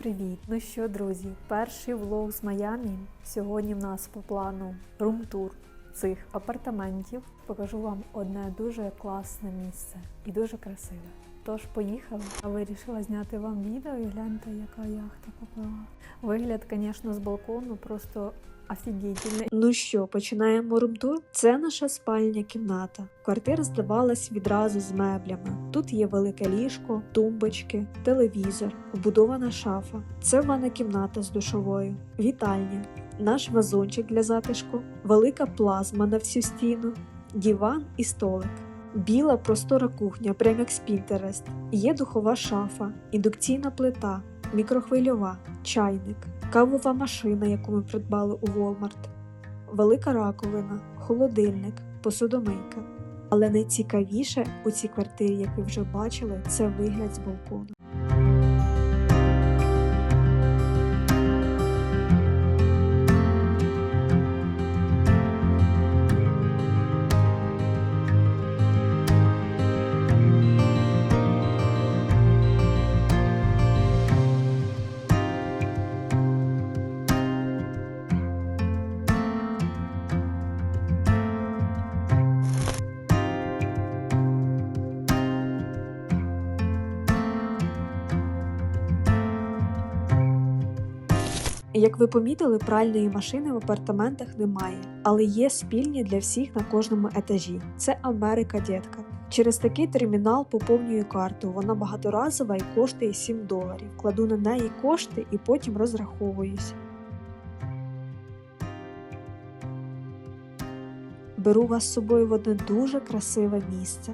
привіт! Ну що, друзі, перший влог з Майами. Сьогодні в нас по плану рум-тур цих апартаментів. Покажу вам одне дуже класне місце і дуже красиве. Тож поїхали. А вирішила зняти вам відео і гляньте, яка яхта поплила. Вигляд, звісно, з балкону просто офігітельний. Ну що, починаємо румтур? Це наша спальня кімната. Квартира здавалась відразу з меблями. Тут є велике ліжко, тумбочки, телевізор, вбудована шафа. Це ванна кімната з душовою, вітальня, наш вазончик для затишку, велика плазма на всю стіну, диван і столик. Біла простора кухня, прям як з. Є духова шафа, індукційна плита, мікрохвильова, чайник, кавова машина, яку ми придбали у Walmart, велика раковина, холодильник, посудомийка. Але найцікавіше у цій квартирі, як ви вже бачили, це вигляд з балкону. Як ви помітили, пральної машини в апартаментах немає, але є спільні для всіх на кожному етажі. Це Америка, дітка. Через такий термінал поповнюю карту. Вона багаторазова і коштує 7 доларів. Кладу на неї кошти і потім розраховуюсь. Беру вас з собою в одне дуже красиве місце.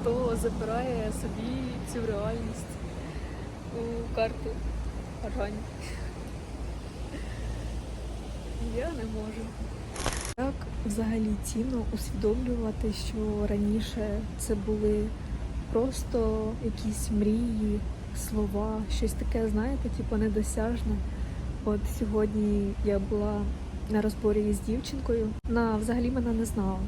хто запирає собі цю реальність у карту грань. Я не можу. Як взагалі цінно усвідомлювати, що раніше це були просто якісь мрії, слова, щось таке, знаєте, типу недосяжне. От сьогодні я була на розборі з дівчинкою. Вона взагалі мене не знала.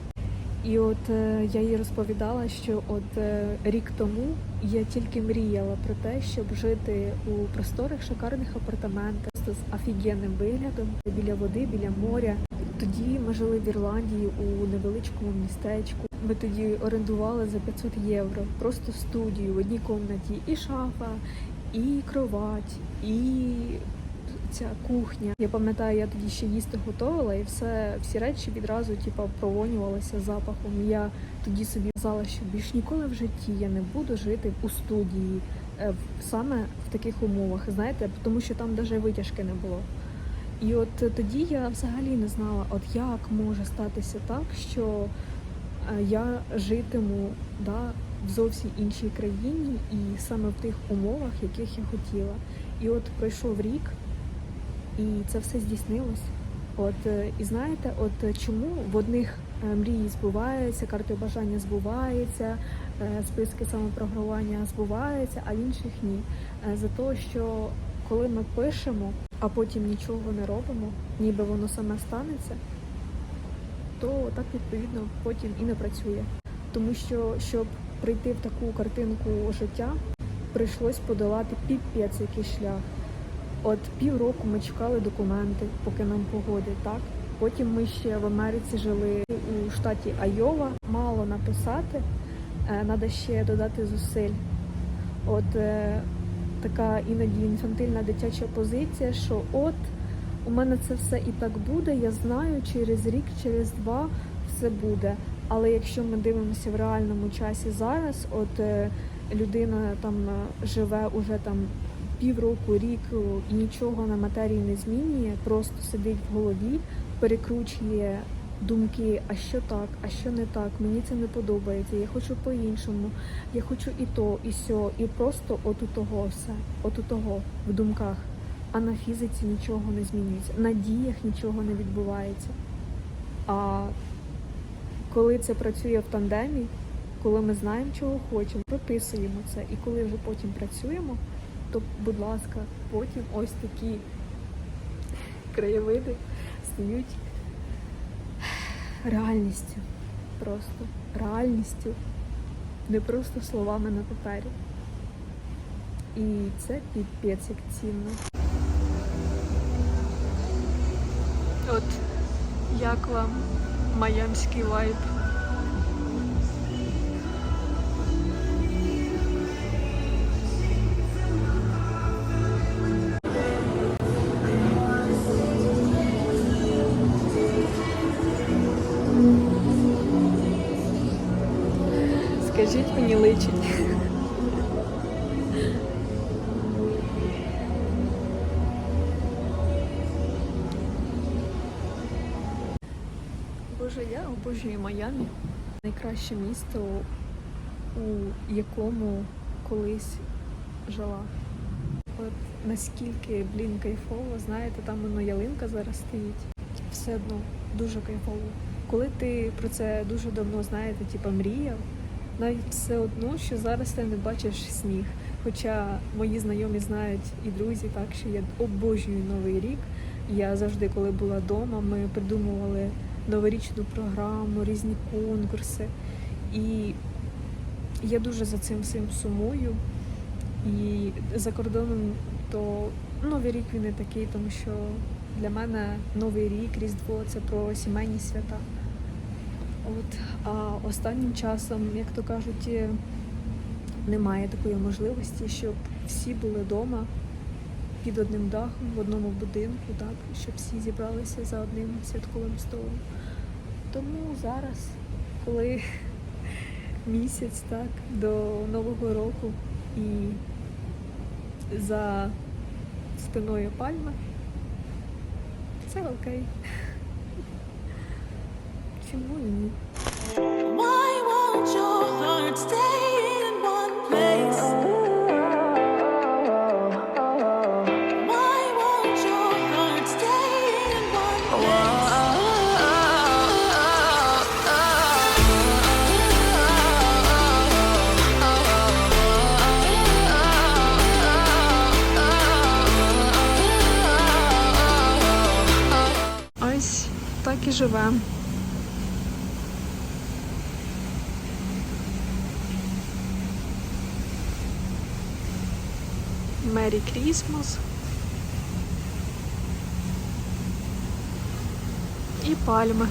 І от е, я їй розповідала, що от е, рік тому я тільки мріяла про те, щоб жити у просторих шикарних апартаментах з офігенним виглядом біля води, біля моря. Тоді ми жили в Ірландії у невеличкому містечку. Ми тоді орендували за 500 євро просто студію в одній кімнаті, і шафа, і кровать, і ця кухня. Я пам'ятаю, я тоді ще їсти готувала, і все, всі речі відразу типу, провонювалися запахом. Я тоді собі казала, що більш ніколи в житті я не буду жити у студії саме в таких умовах, знаєте, тому що там навіть витяжки не було. І от е, тоді я взагалі не знала, от як може статися так, що е, я житиму да, в зовсім іншій країні і саме в тих умовах, яких я хотіла. І от пройшов рік, і це все здійснилось. От е, і знаєте, от е, чому в одних е, мрії збуваються, карти бажання збуваються, е, списки самопрограмування збуваються, а в інших ні. Е, За те, що коли ми пишемо, а потім нічого не робимо, ніби воно саме станеться, то так відповідно потім і не працює. Тому що щоб прийти в таку картинку життя, прийшлось подолати піпець який шлях. От півроку ми чекали документи, поки нам погодять, так? Потім ми ще в Америці жили у штаті Айова. Мало написати, треба ще додати зусиль. От е, така іноді інфантильна дитяча позиція, що от у мене це все і так буде, я знаю, через рік, через два все буде. Але якщо ми дивимося в реальному часі зараз, от е, людина там е, живе уже там півроку, рік е, і нічого на матерії не змінює, просто сидить в голові, перекручує думки, а що так, а що не так, мені це не подобається, я хочу по-іншому, я хочу і то, і сьо, і просто от у того все, от у того в думках. А на фізиці нічого не змінюється, на діях нічого не відбувається. А коли це працює в тандемі, коли ми знаємо, чого хочемо, прописуємо це, і коли вже потім працюємо, то, будь ласка, потім ось такі краєвиди стають реальністю. Просто реальністю, не просто словами на папері. І це піпець як цінно. От як вам майамський вайб? Скажіть мені личить. Боже, я обожнюю Майамі. Найкраще місто, у якому колись жила. От наскільки, блін, кайфово, знаєте, там воно ялинка зараз стоїть. Все одно дуже кайфово. Коли ти про це дуже давно знаєте, типа мріяв, навіть все одно, що зараз ти не бачиш сніг. Хоча мої знайомі знають і друзі, так що я обожнюю новий рік. Я завжди, коли була вдома, ми придумували новорічну програму, різні конкурси. І я дуже за цим всім сумую. І за кордоном то новий рік він не такий, тому що для мене новий рік, Різдво це про сімейні свята. От, а останнім часом, як то кажуть, е, немає такої можливості, щоб всі були вдома під одним дахом, в одному будинку, так, щоб всі зібралися за одним святковим столом. Тому зараз, коли місяць так, до Нового року і за спиною пальми, це окей. Чому і ні? Why won't your heart stay in one place? Why won't your heart stay in one Ось так і живемо. Мері Крісмас. І пальми.